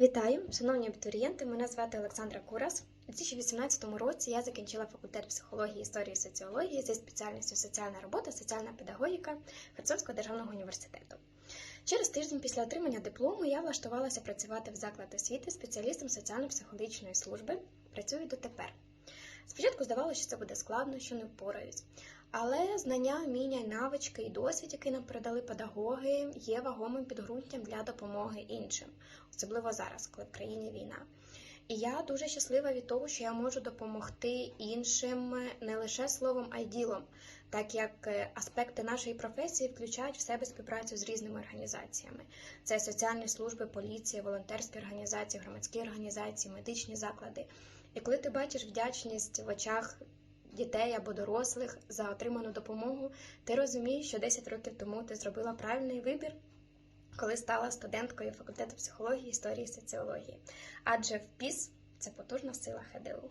Вітаю, шановні абітурієнти. Мене звати Олександра Курас. У 2018 році я закінчила факультет психології, історії і соціології зі спеціальністю соціальна робота, соціальна педагогіка Херсонського державного університету. Через тиждень після отримання диплому я влаштувалася працювати в заклад освіти спеціалістом соціально-психологічної служби. Працюю дотепер. Спочатку здавалося, що це буде складно, що не впораюсь. Але знання, вміння, навички і досвід, який нам передали педагоги, є вагомим підґрунтям для допомоги іншим, особливо зараз, коли в країні війна. І я дуже щаслива від того, що я можу допомогти іншим не лише словом, а й ділом, так як е, аспекти нашої професії включають в себе співпрацю з різними організаціями: це соціальні служби, поліція, волонтерські організації, громадські організації, медичні заклади. І коли ти бачиш вдячність в очах дітей або дорослих за отриману допомогу, ти розумієш, що 10 років тому ти зробила правильний вибір, коли стала студенткою факультету психології, історії соціології. Адже в ПІС це потужна сила ХДУ.